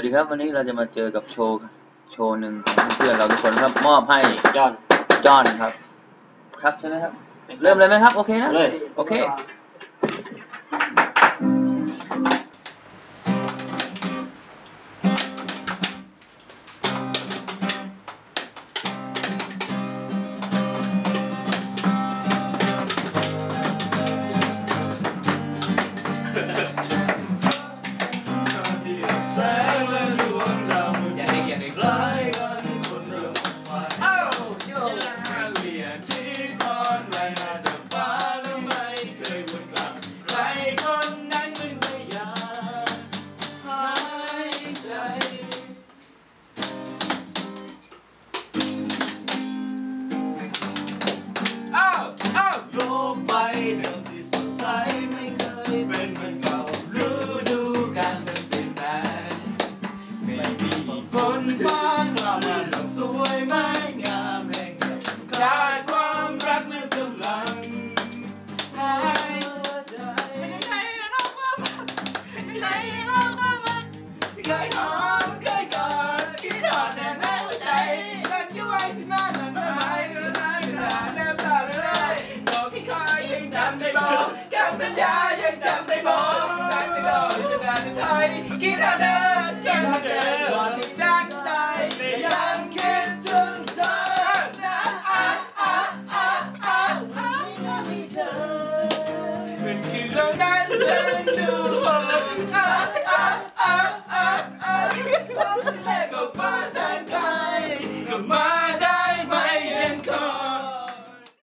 วัสดีครับวันนี้เราจะมาเจอกับโชว์โชว์หนึ่งของเพื่อนเราทุกคนครับมอบให้จอนจอห์นครับ ครับใช่ไหมครับ เริ่มเลยไหมครับ โอเคนะเลยโอเค เคยหอมเคยกอดคิดทอดแต่ในหัวใจฉันก็ไว้ที่หน้านั้นทำไมก็ได้เวลาแนบตาเลยบอกที่คอยยังจำได้บอกคำสัญญายังจำได้บอกได้ไม่รอจะนานไทยคิดเอาเดินคิดเอาเดินกอนที่จะตายแต่ยังคิดถึงเธอนะอะอะอะอะอะให้เธอมันคือเรื่องนั้น